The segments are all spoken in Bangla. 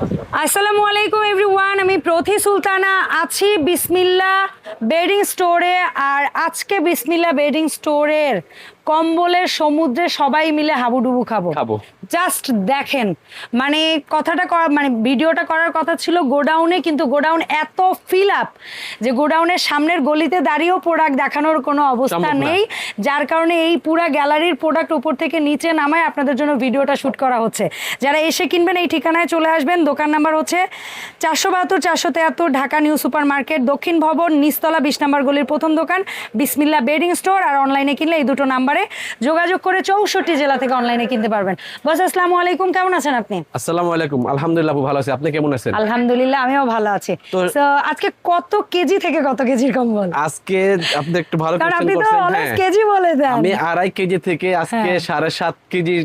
আসসালামু আলাইকুম এভরিওয়ান, আমি প্রথি সুলতানা আছি বিসমিল্লা বেডিং স্টোরে। আর আজকে বিসমিল্লা বেডিং স্টোরের কম্বলের সমুদ্রে সবাই মিলে হাবুডুবু খাব। খাব। জাস্ট দেখেন। মানে কথাটা মানে ভিডিওটা করার কথা ছিল গোডাউনে কিন্তু গোডাউন এত ফিল আপ যে গোডাউনের সামনের গলিতে দাঁড়িয়েও প্রোডাক্ট দেখানোর কোনো অবস্থা নেই। যার কারণে এই পুরা গ্যালারির প্রোডাক্ট উপর থেকে নিচে নামায় আপনাদের জন্য ভিডিওটা শ্যুট করা হচ্ছে। যারা এসে কিনবেন এই ঠিকানায় চলে আসবেন। দোকান নাম্বার হচ্ছে চারশো বাহাত্তর চারশো তেহাত্তর ঢাকা নিউ সুপার মার্কেট দক্ষিণ ভবন নিস্তলা বিশ নাম্বার গলির প্রথম দোকান বিসমিল্লা বেডিং স্টোর আর অনলাইনে কিনলে এই দুটো নাম্বারে যোগাযোগ করে চৌষট্টি জেলা থেকে অনলাইনে কিনতে পারবেন। বস আসসালামু আলাইকুম কেমন আছেন আপনি? আসসালামু আলাইকুম। আলহামদুলিল্লাহ আপু ভালো আছি। আপনি কেমন আছেন? আলহামদুলিল্লাহ আমিও ভালো আছি। তো- আজকে কত কেজি থেকে কত কেজির কম্বল? আজকে আপনি একটু ভালো আপনি তো অলওয়েজ হ্যাঁ। কেজি বলে দেন। আমি আড়াই কেজি থেকে আজকে হ্যাঁ। সাড়ে সাত কেজি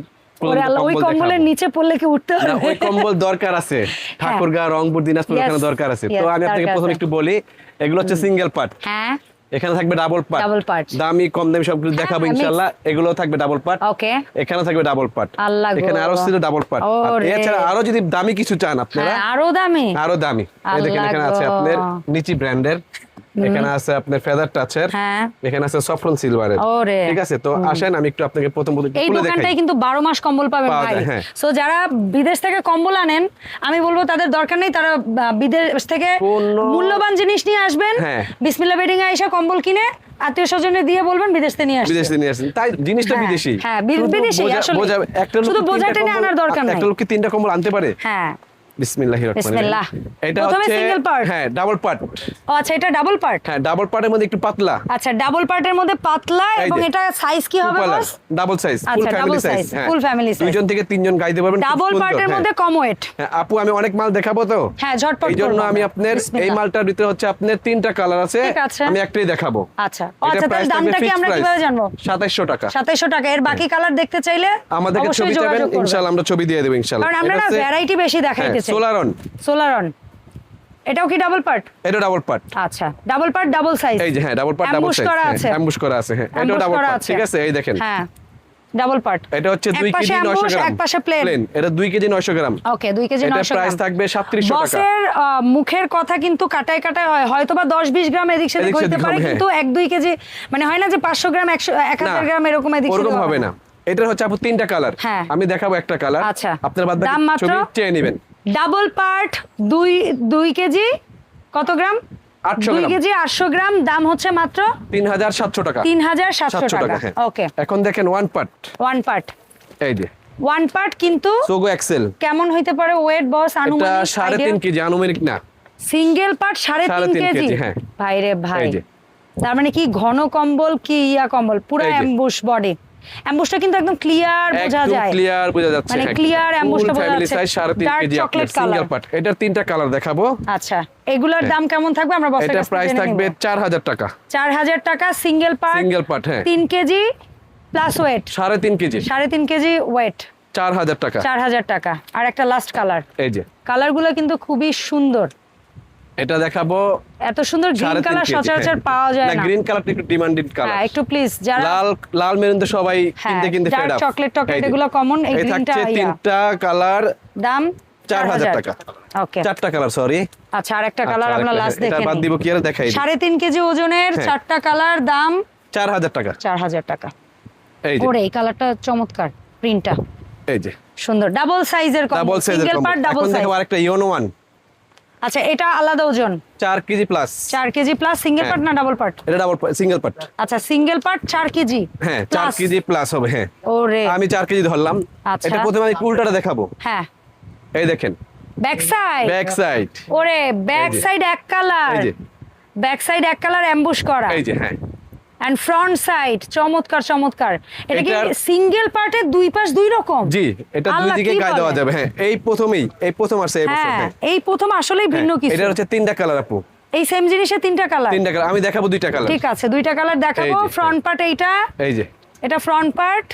ওরে আল্লাহ, ওই কম্বলের নিচে পড়লে কি উঠতে হবে? ওই কম্বল দরকার আছে। ঠাকুরগাঁও রংপুর দিনাজপুর এখানে দরকার আছে। তো আমি আপনাকে প্রথমে একটু বলি এগুলো হচ্ছে সিঙ্গেল পার্ট হ্যাঁ। এখানে থাকবে ডাবল পার্ট ডাবল পার্ট দামি কম দামি সবগুলো দেখাবো হ্যাঁ, ইনশাআল্লাহ। এগুলো থাকবে ডাবল পার্ট ওকে এখানে থাকবে ডাবল পার্ট আল্লাহ এখানে আরও ছিল ডাবল পার্ট আর এছাড়া আরও যদি দামি কিছু চান আপনারা হ্যাঁ, আরও দামি। আরও দামি। এই দেখেন এখানে আছে আপনাদের আপনার নিচি ব্র্যান্ডের এখানে আছে আপনার ফেদার টাচের হ্যাঁ। এখানে আছে সফরন সিলভারের ঠিক আছে? তো আসেন আমি একটু আপনাকে প্রথম এই দোকানটায় কিন্তু বারো মাস কম্বল পাবেন ভাই। হ্যাঁ। সো যারা বিদেশ থেকে কম্বল আনেন আমি বলব তাদের দরকার নেই তারা বিদেশ থেকে মূল্যবান জিনিস নিয়ে আসবেন। হ্যাঁ। বিসমিল্লা বেডিং এ এসে কম্বল কিনে আত্মীয় স্বজনে দিয়ে বলবেন বিদেশ থেকে নিয়ে আসতে। বিদেশ থেকে নিয়ে আসেন। তাই জিনিসটা হ্যাঁ, বিদেশি। হ্যাঁ, বিদেশি, আসলে। শুধু কি বোঝা টেনে আনার দরকার নাই। একটা লোক কি তিনটা কম্বল আনতে পারে? হ্যাঁ। বিসমিল্লাহির রহমানির এটা হচ্ছে single part। হ্যাঁ ডাবল পার্ট ও আচ্ছা এটা ডাবল পার্ট হ্যাঁ ডাবল পার্টের মধ্যে একটু পাতলা। আচ্ছা ডাবল পার্টের মধ্যে পাতলা এই এবং এটা সাইজ কি হবে boss double size full family size full family size। দুইজন থেকে তিনজন গাইতে পারবেন ডাবল পার্টের হ্যাঁ। মধ্যে কম ওয়েট হ্যাঁ, আপু আমি অনেক মাল দেখাবো তো। হ্যাঁ ঝটপট এই জন্য আমি আপনার এই মালটার ভিতরে হচ্ছে আপনার তিনটা কালার আছে। আমি একটাই দেখাবো। আচ্ছা। আচ্ছা তাহলে দামটা কি আমরা কীভাবে জানব? সাতাইশশো টাকা। সাতাইশশো টাকা। এর বাকি কালার দেখতে চাইলে আমাদেরকে ছবি ইনশাআল্লাহ আমরা ছবি দিয়ে দেবো ইনশাআল্লাহ। কারণ আমরা ভ্যারাইটি বেশি দেখাইতে চাই সোলারন সোলারন এটাও কি ডাবল পার্ট এটা ডাবল পার্ট আচ্ছা ডাবল পার্ট ডাবল সাইজ এই যে হ্যাঁ ডাবল পার্ট ডাবল সাইজ আছে। অ্যাম্বুশ করা আছে হ্যাঁ। এটাও ডাবল পার্ট ঠিক আছে? এই দেখেন। হ্যাঁ ডাবল পার্ট এটা হচ্ছে 2 কেজি 900 গ্রাম এক পাশে প্লেন এটা 2 কেজি 900 গ্রাম। ওকে দুই কেজি এটার নয়শো প্রাইস থাকবে 3700 টাকা। বসের মুখের কথা কিন্তু কাটায় কাটায় হয়। হয়তো বা দশ বিশ গ্রাম এদিক সেদিক হইতে পারে হ্যাঁ। কিন্তু এক দুই কেজি মানে হয় না যে পাঁচশো গ্রাম একশো গ্রাম এরকম এদিক সেদিক হবে না। এটার হচ্ছে আপু তিনটা কালার হ্যাঁ। আমি দেখাবো একটা কালার আচ্ছা। আপনার বাদ বাকি দাম মাত্র? ছবি চেয়ে নেবেন। ডাবল পার্ট দুই দুই কেজি কত গ্রাম? দুই কেজি আটশো গ্রাম দাম হচ্ছে মাত্র 3700 টাকা। তিন হাজার সাতশো টাকা। টাকা। ওকে এখন দেখেন ওয়ান পার্ট ওয়ান পার্ট এই যে। ওয়ান পার্ট কিন্তু সোগো এক্সেল কেমন হইতে পারে ওয়েট বস আনুমানিক সাড়ে তিন কেজি আনুমানিক না। সিঙ্গেল পার্ট সাড়ে তিন তিন কেজি? হ্যাঁ। ভাই রে ভাই। এই যে। তার মানে কি ঘন কম্বল কি ইয়া কম্বল? পুরো অ্যাম্বুশ বডি কিন্তু একদম ক্লিয়ার বোঝা একদম যায়। ক্লিয়ার বোঝা যাচ্ছে মানে Full বোঝা যাচ্ছে। কেজি সিঙ্গেল পার্ট এটার তিনটা কালার দেখাবো। আচ্ছা এগুলোর দাম কেমন থাকবে? আমরা বসের এটা প্রাইস থাকবে নিব। চার হাজার টাকা। চার হাজার টাকা সিঙ্গেল পার্ট সিঙ্গেল পার্ট হ্যাঁ। তিন কেজি প্লাস ওয়েট সাড়ে তিন কেজি। সাড়ে তিন কেজি ওয়েট চার হাজার টাকা। চার হাজার টাকা। আর একটা লাস্ট কালার এই যে। কালারগুলো কিন্তু খুবই সুন্দর। এটা দেখাবো। এত সুন্দর গ্রিন কালার সচরাচর। পাওয়া যায় না গ্রিন কালারটা একটু ডিমান্ডেড কালার হ্যাঁ একটু প্লিজ যারা লাল লাল মেরুন তো সবাই হ্যাঁ, কিনতে কিনতে ফেড আপ chocolate টকলেট এগুলো common, এই এই green টা থাকছে ইয়া। তিনটা কালার দাম চার হাজার টাকা। ওকে চারটা কালার সরি আচ্ছা আর একটা কালার আমরা লাস্ট এটা বাদ। দিব কি আর দেখাই দিই। সাড়ে তিন কেজি ওজনের হ্যাঁ। চারটা কালার দাম চার হাজার টাকা। চার হাজার টাকা। এই যে। ওরে এই কালারটা চমৎকার প্রিন্টটা এই যে। সুন্দর। ডাবল সাইজের কম্বল ডাবল সাইজের সিঙ্গেল পার্ট ডাবল এখন দেখো আরেকটা ইওনো ওয়ান আচ্ছা এটা আলাদা ওজন? 4 KG plus 4 KG plus single. Part না ডাবল পার্ট এটা ডাবল পার্ট সিঙ্গেল পার্ট আচ্ছা সিঙ্গেল পার্ট 4 কেজি হ্যাঁ 4 কেজি প্লাস হবে হ্যাঁ। ওরে। আমি 4 কেজি ধরলাম। আচ্ছা। এটা প্রথমে আমি উল্টাটা দেখাবো। হ্যাঁ। এই দেখেন। ব্যাক সাইড ব্যাক সাইড ওরে ব্যাক সাইড এক কালার এই যে। ব্যাক সাইড এক কালার অ্যাম্বুশ করা। এই যে হ্যাঁ। এন্ড ফ্রন্ট সাইড চমৎকার চমৎকার। এটা কি সিঙ্গেল পার্টের দুই পাশ দুই রকম? জি এটা দুই দিকে গায়ে দেওয়া যাবে হ্যাঁ এই প্রথমেই এই প্রথম আসছে এই বছর হ্যাঁ হ্যাঁ এই প্রথম আসলেই ভিন্ন হ্যাঁ, কিছু। এটার হচ্ছে তিনটা কালার আপু। এই সেম জিনিসের তিনটা কালার তিনটা কালার আমি দেখাবো দুইটা কালার ঠিক আছে দুইটা কালার দেখাবো। ফ্রন্ট পার্ট এইটা এই যে। এটা ফ্রন্ট পার্ট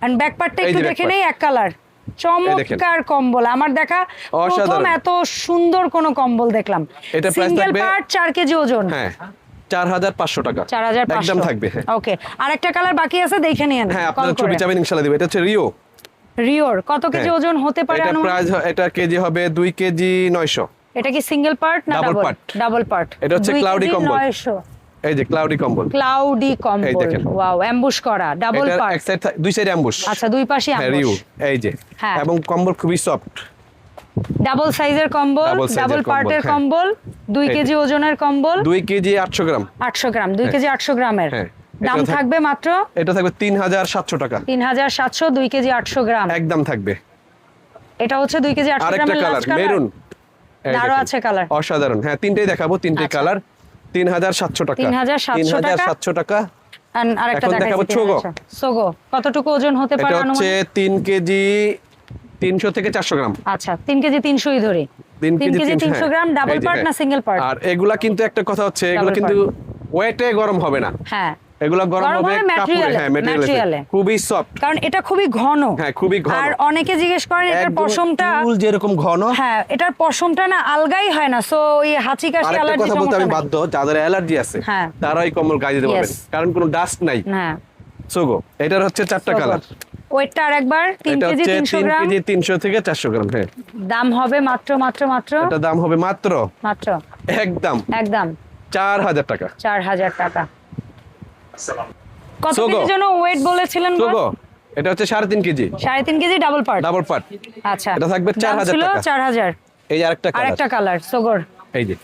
এন্ড ব্যাক পার্টটা একটু দেখে নেই এক কালার চমৎকার কম্বল। আমার দেখা প্রথম এত সুন্দর কোন কম্বল দেখলাম। এটা সিঙ্গেল পার্ট চার কেজি ওজন। হ্যাঁ। চার হাজার পাঁচশো টাকা। চার হাজার একদম থাকবে হ্যাঁ। ওকে আর একটা কালার বাকি আছে দেখে নিন। হ্যাঁ আপনারা ছবি চাবেন ইনশাল্লাহ দিবে এটা হচ্ছে রিও রিওর কত কেজি হ্যাঁ। ওজন হতে পারে এটা প্রাইস এটা কেজি হবে দুই কেজি নয়শো। এটা কি সিঙ্গেল পার্ট না ডাবল part। ডাবল পার্ট এটা হচ্ছে cloudy কম্বল। এই যে ক্লাউডি কম্বল। ক্লাউডি কম্বল। ওয়াও অ্যাম্বুশ করা ডাবল পার্ট এক সাইড দুই সাইড অ্যাম্বুশ আচ্ছা দুই পাশে হ্যাঁ অ্যাম্বুশ এই যে। হ্যাঁ। এবং কম্বল খুবই সফট ডাবল সাইজের কম্বল ডাবল পার্টের হ্যাঁ। কম্বল দুই এই যে। কেজি ওজনের কম্বল। দুই কেজি আটশো গ্রাম। আটশো গ্রাম দুই কেজি আটশো গ্রামের। হ্যাঁ। দাম থাকবে মাত্র? এটা থাকবে তিন হাজার সাতশো টাকা। তিন হাজার সাতশো দুই কেজি আটশো গ্রাম। একদম থাকবে। এটা হচ্ছে দুই কেজি আটশো আরেকটা গ্রামের কালার মেরুন আরও আছে কালার অসাধারণ। হ্যাঁ তিনটেই দেখাবো তিনটে আচ্ছা। কালার তিন হাজার সাতশো টাকা। 3,700 তিন হাজার টাকা। টাকা। আরেকটা দেখাবো ছোগো। সোগো কতটুকু ওজন হতে এটা পারে হচ্ছে আনুমানিক? তিন কেজি তিনশো থেকে চারশো গ্রাম। আচ্ছা তিন কেজি তিনশোই ধরি। তিন তিন কেজি তিনশো, তিনশো হ্যাঁ। গ্রাম ডাবল পার্ট হ্যাঁ। না সিঙ্গেল পার্ট আর এগুলা কিন্তু একটা কথা হচ্ছে এগুলো কিন্তু ওয়েটে গরম হবে না। হ্যাঁ। এগুলো গরম হবে কাপড়ে হ্যাঁ মেটেরিয়াল খুবই সফট কারণ এটা খুবই ঘন। হ্যাঁ খুবই ঘন। আর অনেকে জিজ্ঞেস করেন এটার পশমটা যেরকম ঘন। হ্যাঁ এটার পশমটা না আলগাই হয় না সো ওই হাঁচি কাশি অ্যালার্জি কথা বলতে আমি বাধ্য যাদের অ্যালার্জি আছে হ্যাঁ। তারা এই কম্বল গায়ে দিতে পারবেন। কারণ কোনো ডাস্ট নাই। হ্যাঁ। সোগো এটার হচ্ছে চারটা কালার ওয়েটটা আরেকবার তিন এটা কেজি হচ্ছে তিনশো তিন গ্রাম। কেজি তিনশো থেকে চারশো গ্রাম হ্যাঁ। দাম হবে মাত্র মাত্র মাত্র? এটা দাম হবে মাত্র? মাত্র। একদম। একদম। চার হাজার টাকা। চার হাজার টাকা। কত সোগো। কেজি যেন ওয়েট বলেছিলেন বল? সোগো এটা হচ্ছে সাড়ে তিন কেজি। সাড়ে তিন KG double part double part আচ্ছা। এটা থাকবে দাম 4,000 টাকা। চার হাজার। এই আরেকটা কালার আরেকটা কালার সোগর। এই যে।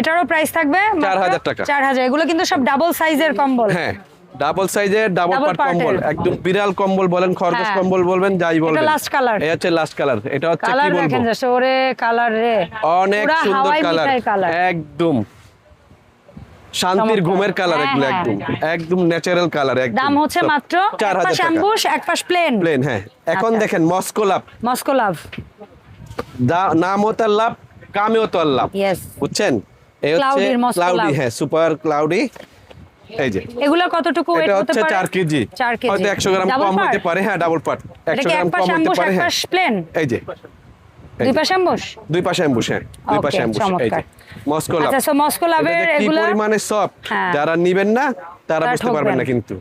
এটারও প্রাইস থাকবে 4,000 টাকা। চার হাজার এগুলো কিন্তু সব ডাবল সাইজের কম্বল। হ্যাঁ ডাবল সাইজের ডাবল পার্ট কম্বল একদম বিড়াল কম্বল বলেন খরগোশ হ্যাঁ। কম্বল বলবেন যাই বলবেন। last colour। এই হচ্ছে লাস্ট কালার এটা হচ্ছে কি কালার বলব? দেখেন ওরে কালার রে। অনেক সুন্দর কালার একদম। শান্তির ঘুমের কালার হ্যাঁ, এগুলো হ্যাঁ। একদম একদম ন্যাচারাল কালার একদম। দাম হচ্ছে মাত্র চার এক পাশ হাজার টাকা। এক পাশ প্লেন প্লেন হ্যাঁ। এখন আচ্ছা। দেখেন মস্কো লাভ। মস্কো লাভ। নামও তার লাভ। কামেও লাভ ইয়েস বুঝছেন? এই হচ্ছে ক্লাউডি হ্যাঁ সুপার ক্লাউডি এই যে। এগুলো কতটুকু ওয়েট এটা হতে হচ্ছে পারে? কেজি। হয়তো একশো গ্রাম কম হতে পারে হ্যাঁ ডাবল পার্ট এটা একশো কি এক গ্রাম কম হতে পারে হ্যাঁ। প্লেন এই যে। দুই যে। অ্যাম্বুশ দুই পাশে অ্যাম্বুশ হ্যাঁ। দুই পাশে অ্যাম্বুশ এই যে। Moscow love. আচ্ছা সো মস্কো লাভের এগুলো? পরিমাণে সফট হ্যাঁ। যারা নিবেন না তারা বুঝতে পারবেন না কিন্তু।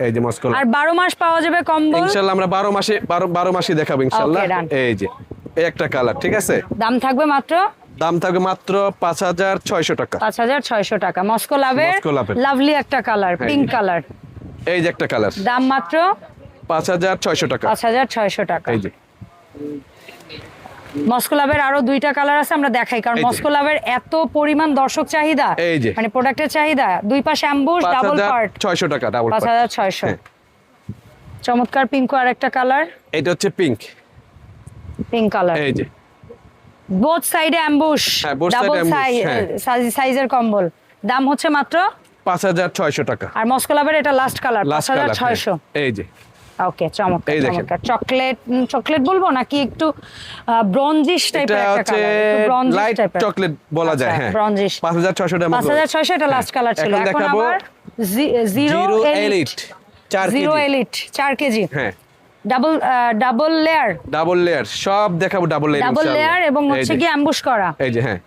এই যে মস্কো আর বারো মাস পাওয়া যাবে কম্বল? ইনশাল্লাহ আমরা বারো মাসে বারো বারো মাসে দেখাবো ইনশাল্লাহ। এই যে। এই একটা কালার ঠিক আছে? দাম থাকবে মাত্র? দাম থাকবে মাত্র পাঁচ হাজার ছয়শো টাকা। পাঁচ হাজার ছয়শো টাকা। মস্কো লাভের লাভলি একটা কালার হ্যাঁ। Pink colour. এই যে একটা কালার। দাম মাত্র? পাঁচ হাজার ছয়শো টাকা। পাঁচ হাজার ছয়শো টাকা। এই যে। মস্কো লাভের আরও দুইটা কালার আছে আমরা দেখাই। কারণ এই যে। মস্কো লাভের এত পরিমাণ দর্শক চাহিদা এই যে। মানে প্রোডাক্টের চাহিদা দুই পাশে অ্যাম্বুশ ডাবল পার্ট ছয়শো টাকা ডাবল পাঁচ হাজার ছয়শো। হ্যাঁ। চমৎকার পিঙ্কো আর একটা কালার। এটা হচ্ছে পিঙ্ক। পিঙ্ক কালার এই যে। বোথ সাইডে অ্যাম্বুশ হ্যাঁ, ডাবল ambush, হ্যাঁ। সাইজের কম্বল। দাম হচ্ছে মাত্র পাঁচ হাজার ছয়শো টাকা। আর মস্কো লাভের এটা লাস্ট কালার পাঁচ লাস্ট হাজার কালার ছয়শো। এই যে। ওকে চমৎকার চমৎকার। চকলেট চকলেট বলব নাকি একটু ব্রঞ্জিশ টাইপের একটা কালার ব্রঞ্জিশ লাইট টাইপের চকলেট বলা যায় আচ্ছা, হ্যাঁ। ব্রঞ্জিশ। পাঁচ হাজার ছয়শো টাকা পাঁচ হাজার ছয়শো এটা লাস্ট কালার ছিল। এখন আবার জিরো জিরো এলিট এলিট চার জিরো কেজি। এলিট চার কেজি। হ্যাঁ। Double double layer double layer সব দেখাবো ডাবল লেয়ার ডাবল লেয়ার এবং হচ্ছে কি অ্যাম্বুশ করা। এই যে হ্যাঁ।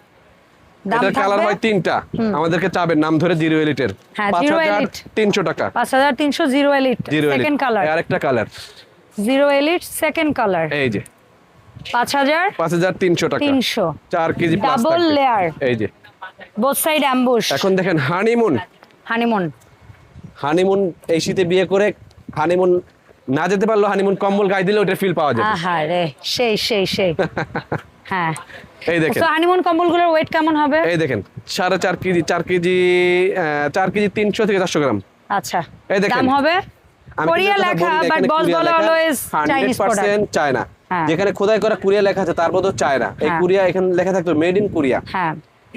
এটার কালার হয় তিনটা। আমাদেরকে চাবেন নাম ধরে জিরো এলিটের হ্যাঁ, পাঁচ হাজার তিনশো টাকা। পাঁচ হাজার তিনশো zero elite zero second colour আরেকটা colour zero elite second colour এই যে। পাঁচ হাজার পাঁচ হাজার তিনশো টাকা। তিনশো। চার কেজি ডাবল লেয়ার এই যে। বোথ সাইড অ্যাম্বুশ এখন দেখেন হানিমুন হানিমুন হানিমুন এই শীতে বিয়ে করে হানিমুন না যেতে পারল হানিমুন কম্বল গায়ে দিলে ওটা ফিল পাওয়া যাবে। আহা রে সেই সেই সেই। হ্যাঁ। এই দেখেন। তো হানিমুন কম্বলগুলোর ওয়েট কেমন হবে? এই দেখেন সাড়ে চার কেজি চার কেজি চার কেজি তিনশো থেকে চারশো গ্রাম। আচ্ছা এই দেখেন। দাম হবে? কোরিয়া লেখা বাট বস বলে অলওয়েজ চাইনিজ প্রোডাক্ট চায়না। যেখানে খোদাই করা কোরিয়া লেখা আছে তার মধ্যে চায়না এই হ্যাঁ। কোরিয়া এখানে লেখা থাকতো মেড ইন কোরিয়া হ্যাঁ।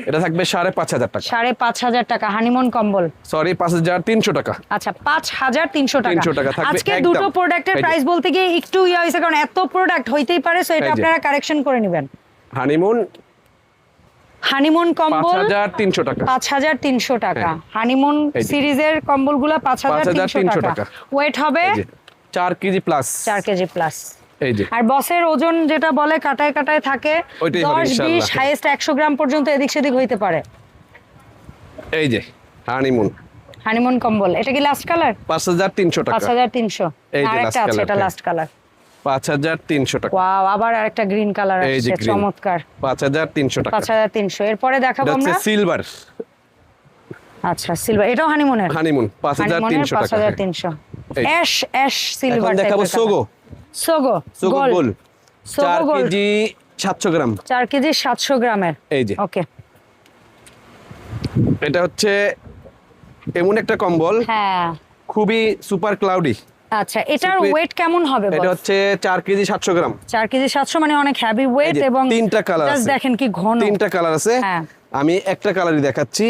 এটা থাকবে সাড়ে পাঁচ হাজার টাকা। সাড়ে পাঁচ হাজার টাকা হানিমুন কম্বল। সরি পাঁচ হাজার তিনশো টাকা। আচ্ছা পাঁচ হাজার তিনশো টাকা। 300 টাকা আজকে দুটো প্রোডাক্টের প্রাইস বলতে গিয়ে একটু ইয়ে হয়েছে কারণ এত প্রোডাক্ট হইতেই পারে সো এটা আপনারা কারেকশন করে নেবেন। হানিমুন হানিমুন কম্বল হাজার তিনশো টাকা। পাঁচ হাজার তিনশো টাকা। হ্যাঁ। হানিমুন এই যে। সিরিজের কম্বলগুলো পাঁচ হাজার 5,300 তিনশো টাকা। ওয়েট হবে চার কেজি প্লাস চার কেজি প্লাস এই যে। আর বসের ওজন যেটা বলে কাটায় কাটায় থাকে দশ বিশ। হাইয়েস্ট একশো গ্রাম পর্যন্ত এদিক সেদিক হইতে পারে। এই যে হানিমুন হানিমুন কম্বল। এটা কি লাস্ট কালার পাঁচ হাজার তিনশো পাঁচ টাকা হাজার তিনশো। আরেকটা আছে এটা। লাস্ট কালার পাঁচ হাজার তিনশো টাকা। ওয়াও আবার আরেকটা গ্রিন কালার আসছে চমৎকার। পাঁচ হাজার তিনশো টাকা। পাঁচ হাজার তিনশো। এরপরে দেখাবো আমরা। সিলভার আচ্ছা সিলভার এটাও হানিমুনের হানিমুন পাঁচ হাজার তিনশো পাঁচ টাকা। হাজার হ্যাঁ। তিনশো অ্যাশ অ্যাশ সিলভার দেখাবো সোগো সোগো সোগো গোল। চার কেজি সাতশো গ্রাম। চার কেজি সাতশো গ্রামের। এই যে। ওকে। এটা হচ্ছে এমন একটা কম্বল। হ্যাঁ। খুবই সুপার ক্লাউডি। আচ্ছা এটার ওয়েট কেমন হবে এটা হচ্ছে চার কেজি সাতশো গ্রাম। চার কেজি সাতশো মানে অনেক হ্যাভি ওয়েট এবং তিনটা কালার আছে। দেখেন কি ঘন। তিনটা কালার আছে। হ্যাঁ। আমি একটা কালারই দেখাচ্ছি।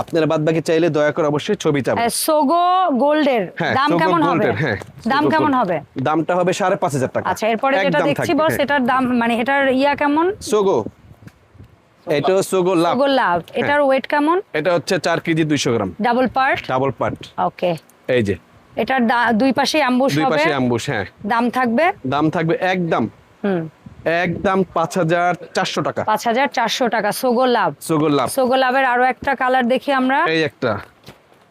আপনারা বাদ বাকি চাইলে দয়া করে অবশ্যই ছবি চাবেন সোগো গোল্ডের হ্যাঁ দাম কেমন হবে? হ্যাঁ দাম কেমন হবে? দামটা হবে সাড়ে পাঁচ হাজার টাকা। আচ্ছা এরপরে যেটা দেখছি বস হ্যাঁ। এটার দাম মানে এটার ইয়া কেমন? সোগো এটা সোগো লাভ সোগো লাভ হ্যাঁ। এটার ওয়েট কেমন? এটা হচ্ছে চার কেজি দুইশো gram. Double part double part okay এই যে। এটার দুই পাশে অ্যাম্বুশ দুই পাশে অ্যাম্বুশ হ্যাঁ। দাম থাকবে? দাম থাকবে একদম। হুম। একদম পাঁচ হাজার চারশো টাকা। পাঁচ হাজার চারশো টাকা সোগো লাভ সোগো লাভ সোগো লাভের আরও একটা কালার দেখি আমরা। এই একটা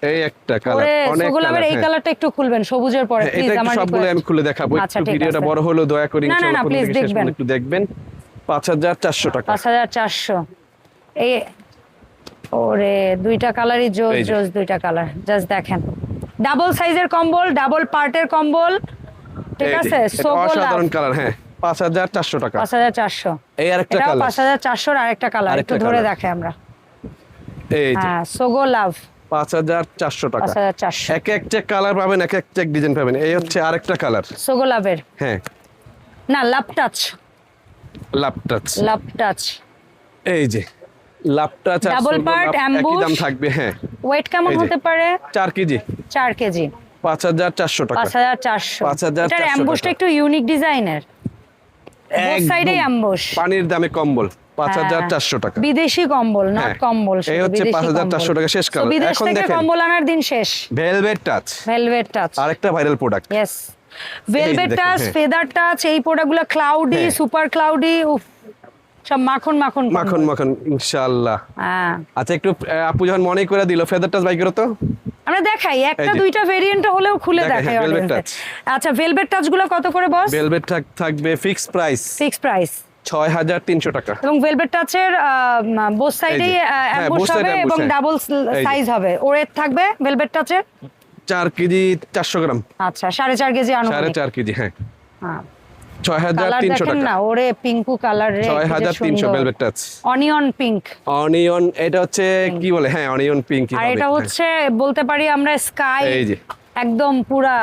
এই একটা কালার অনেক কালার এই কালারটা একটু খুলবেন সবুজের পরে হ্যাঁ, প্লিজ একটু আমার সবগুলো আমি খুলে দেখাবো আচ্ছা, একটু ভিডিওটা। বড় হলো দয়া করে না, না, শেষ দেখবেন। একটু দেখবেন। পাঁচ হাজার চারশো টাকা। পাঁচ হাজার চারশো। এই ওরে দুইটা কালারই জোস যে। জোস দুইটা কালার জাস্ট দেখেন। ডাবল সাইজের কম্বল ডাবল পার্টের কম্বল ঠিক আছে? সোগো অসাধারণ কালার হ্যাঁ। পাঁচ হাজার চারশো টাকা। পাঁচ হাজার চারশো। এই আরেকটা কালার পাঁচ হাজার চারশোর আরেকটা কালার একটু ধরে। দেখে আমরা। এই যে। হ্যাঁ সোগো লাভ পাঁচ হাজার চারশো টাকা। পাঁচ হাজার চারশো। এক একটা কালার পাবেন এক একটা ডিজাইন পাবেন। এই হচ্ছে আরেকটা কালার সোগো লাভের হ্যাঁ। না love touch love touch love touch এই যে। লাভ টাচ আর Double সোগো part, লাভ একই ambush। দাম থাকবে হ্যাঁ। ওয়েট কেমন হতে পারে? চার কেজি। চার কেজি। পাঁচ হাজার চারশো টাকা। পাঁচ হাজার চারশো। 5,400 এটার অ্যাম্বুশটা একটু ইউনিক ডিজাইনের অ্যাম্বুশ পানির দামে কম্বল পাঁচ হাজার হ্যাঁ। চারশো টাকা বিদেশি কম্বল হ্যাঁ। কম্বল এই হচ্ছে 5,400 টাকা শেষ কালার। বিদেশ এখন দেখেন। কম্বল আনার দিন শেষ ভেলভেট টাচ ভেলভেট টাচ আরেকটা viral product yes velvet touch. Feather touch এই প্রোডাক্টগুলো ক্লাউডি। সুপার ক্লাউডি উফ সব মাখন মাখন মাখন মাখন ইনশাআল্লাহ হ্যাঁ আচ্ছা একটু আপু যখন মনে করে দিল ফেদার টাচ বাই করো তো আমরা দেখাই একটা দুইটা ভেরিয়েন্ট হলেও খুলে দেখাই, হ্যাঁ। আচ্ছা ভেলভেট টাচগুলো কত করে বস ভেলভেট থাকবে ফিক্স প্রাইস ফিক্স প্রাইস ছয় হাজার তিনশো টাকা। এবং ভেলভেট টাচের বোথ। হ্যাঁ, অ্যাম্বুশ হবে এবং হ্যাঁ। ডাবল সাইজ হবে। ওরের থাকবে ভেলভেট টাচের চার কেজি চারশো গ্রাম। আচ্ছা সাড়ে চার কেজি সাড়ে আনুমানিক চার কেজি হ্যাঁ। হ্যাঁ। টাকা। না ওরে পিঙ্কু কালার রে velvet touch onion pink onion এটা হচ্ছে কি বলে? হ্যাঁ অনিয়ন পিঙ্ক আর এটা হচ্ছে বলতে পারি আমরা স্কাই এই যে। একদম পুরা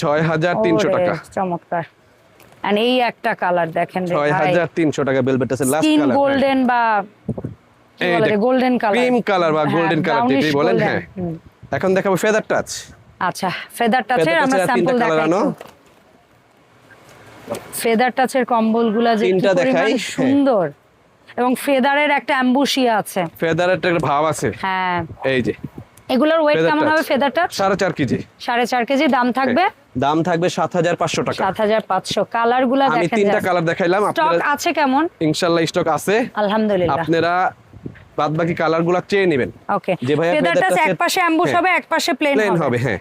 ছয় হাজার তিনশো ওরে, টাকা। চমৎকার। And এই একটা কালার দেখেন টাকা ভেলভেট টাচের লাস্ট কালার গোল্ডেন বা গোল্ডেন কালার ক্রিম কালার বা গোল্ডেন কালার যেটাই বলেন হ্যাঁ। এখন দেখাবো ফেদার টাচ আচ্ছা ফেদার টাচের আমরা স্যাম্পল আনো। ফেদার টাচের কম্বলগুলা যে তিনটা দেখাই, হ্যাঁ। সুন্দর। এবং ফেদারের একটা অ্যাম্বুশিয়া আছে। ফেদারের একটা ভাব আছে। হ্যাঁ। এই যে। এগুলোর ওয়েট কেমন হবে ফেদার টাচ সাড়ে চার কেজি। সাড়ে চার কেজি। দাম থাকবে? দাম থাকবে সাত হাজার পাঁচশো টাকা। সাত হাজার পাঁচশো। কালারগুলা আমি তিনটা কালার দেখাইলাম। স্টক আছে কেমন? ইনশাল্লাহ স্টক আছে। আলহামদুলিল্লাহ। আপনারা বাদ বাকি কালারগুলা চেয়ে নেবেন। ওকে যে ভাইয়া ফেদার টাচ touch এক পাশে অ্যাম্বুশ হ্যাঁ। হবে এক পাশে প্লেন প্লেন হবে হ্যাঁ।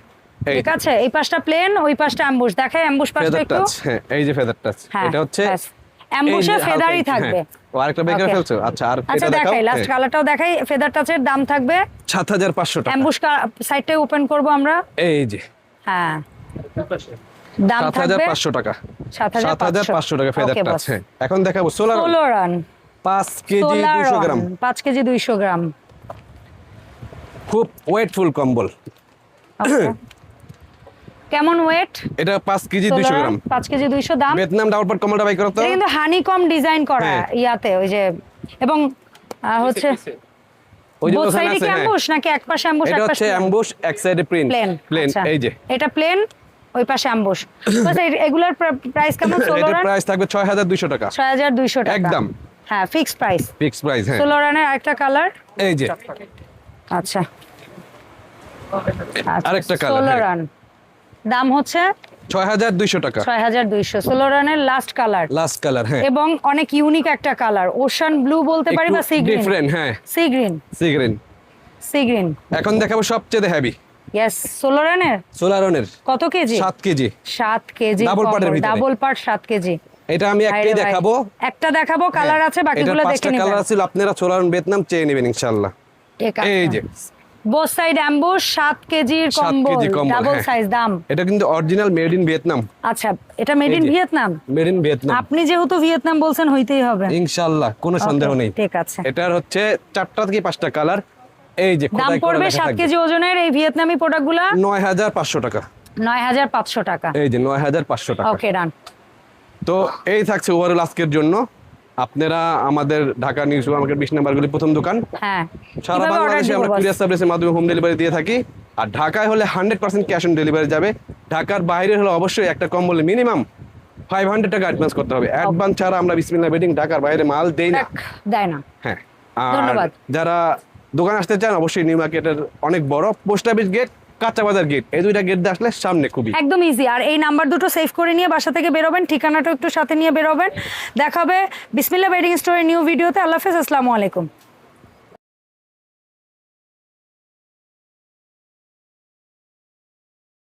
ঠিক আছে এই পাশটা প্লেন ওই পাশটা অ্যাম্বুশ দেখাই অ্যাম্বুশ পাশটা একটু। হ্যাঁ এই যে ফেদার টাচ হ্যাঁ, এটা হচ্ছে অ্যাম্বুশে ফেদারই থাকবে হ্যাঁ। ও আরেকটা বের করে Okay. ফেলছো? আচ্ছা আর আচ্ছা এটা দেখাই লাস্ট কালারটাও দেখাই। ফেদার টাচের দাম থাকবে সাত হাজার পাঁচশো টাকা। অ্যাম্বুশ সাইডটা ওপেন করব আমরা। এই যে। হ্যাঁ। দাম থাকবে পাঁচশো টাকা। সাত হাজার সাত হাজার পাঁচশো। টাকা ফেদার টাচ এখন দেখাবো। সোলার ষোলো রান পাঁচ কেজি দুশো গ্রাম। পাঁচ কেজি দুইশো গ্রাম। খুব ওয়েটফুল কম্বল. কেমন ওয়েট এটা পাঁচ কেজি দুশো গ্রাম। পাঁচ কেজি দুইশো দাম। ভিয়েতনাম ডাবল পাট কম্বলটা বাই করো তো। এটা কিন্তু হানিকম ডিজাইন করা হ্যাঁ। ইয়াতে ওই যে এবং হচ্ছে ওই যে ওখানে সাইডে আছে কি অ্যাম্বুশ নাকি এক পাশে অ্যাম্বুশ এটা এক হচ্ছে পাশে অ্যাম্বুশ এক সাইডে প্রিন্ট প্লেন প্লেন এই যে। এটা প্লেন ওই পাশে অ্যাম্বুশ এগুলার প্রাইস কেমন ষোলো এটার রান প্রাইস থাকবে ছয় হাজার দুশো টাকা। ছয় হাজার দুইশো টাকা। একদম। হ্যাঁ ফিক্স প্রাইস ফিক্স প্রাইস হ্যাঁ। ষোলো রানের আরেকটা কালার এই যে। আচ্ছা। আরেকটা ষোলো হ্যাঁ। রান দাম হচ্ছে ছয় হাজার দুইশো টাকা। ছয় হাজার দুইশো ষোলো রানের লাস্ট কালার লাস্ট কালার হ্যাঁ। এবং অনেক ইউনিক একটা কালার ওশান ব্লু বলতে পারি বা সি গ্রিন ডিফারেন্ট হ্যাঁ। Sea green sea green sea green এখন দেখাবো সবচেয়ে হেভি ইয়েস ষোলো সোলারনের কত কেজি? সাত কেজি। কেজি ভিতরে। ডাবল পার্ট সাত কেজি। এটা আমি একটাই দেখাবো। একটা দেখাবো কালার আছে বাকিগুলো দেখে কালার আছে আপনারা সোলারন ভিয়েতনাম চেয়ে নেবেন ইনশাআল্লাহ। এই যে। বোথ সাইড অ্যাম্বুশ সাত কেজির সাত কম্বল ডাবল। সাইজ দাম। এটা কিন্তু অরিজিনাল মেড ইন ভিয়েতনাম আচ্ছা এটা made in Vietnam made in Vietnam আপনি যেহেতু ভিয়েতনাম বলছেন হইতেই হবে। ইনশাআল্লাহ কোনো সন্দেহ নেই। ঠিক আছে। এটার হচ্ছে চারটা থেকে পাঁচটা কালার এই যে দাম পড়বে লেখা সাত কেজি ওজনের এই ভিয়েতনামি প্রোডাক্টগুলো নয় হাজার পাঁচশো টাকা। নয় হাজার পাঁচশো টাকা। এই যে নয় হাজার পাঁচশো টাকা। ওকে ডান তো এই থাকছে ওভারঅল আজকের জন্য। আপনারা আমাদের ঢাকা নিউজ আমাকে বিশ নাম্বারগুলি প্রথম দোকান। হ্যাঁ। সারা বাংলাদেশে আমরা কুরিয়ার সার্ভিসের মাধ্যমে হোম ডেলিভারি দিয়ে থাকি। আর ঢাকায় হলে hundred percent cash on delivery যাবে। ঢাকার বাইরে হলে অবশ্যই একটা কম বলে মিনিমাম ফাইভ হান্ড্রেড টাকা অ্যাডভান্স করতে হবে। অ্যাডভান্স ছাড়া আমরা বিসমিল্লা বেডিং ঢাকার বাইরে মাল দেই না। দেয় না। হ্যাঁ। আর যারা দোকান আসতে চান অবশ্যই নিউ মার্কেটের অনেক বড়। পোস্ট অফিস গেট কাঁচা বাজার গেট এই দুইটা গেট দিয়ে আসলে সামনে খুবই। একদম ইজি আর এই নাম্বার দুটো সেভ করে নিয়ে বাসা থেকে বেরোবেন, ঠিকানাটা একটু সাথে নিয়ে বেরোবেন। দেখাবে বিসমিল্লা ওয়েডিং স্টোরের নিউ ভিডিওতে আল্লাহ হাফেজ, আসসালামু আলাইকুম।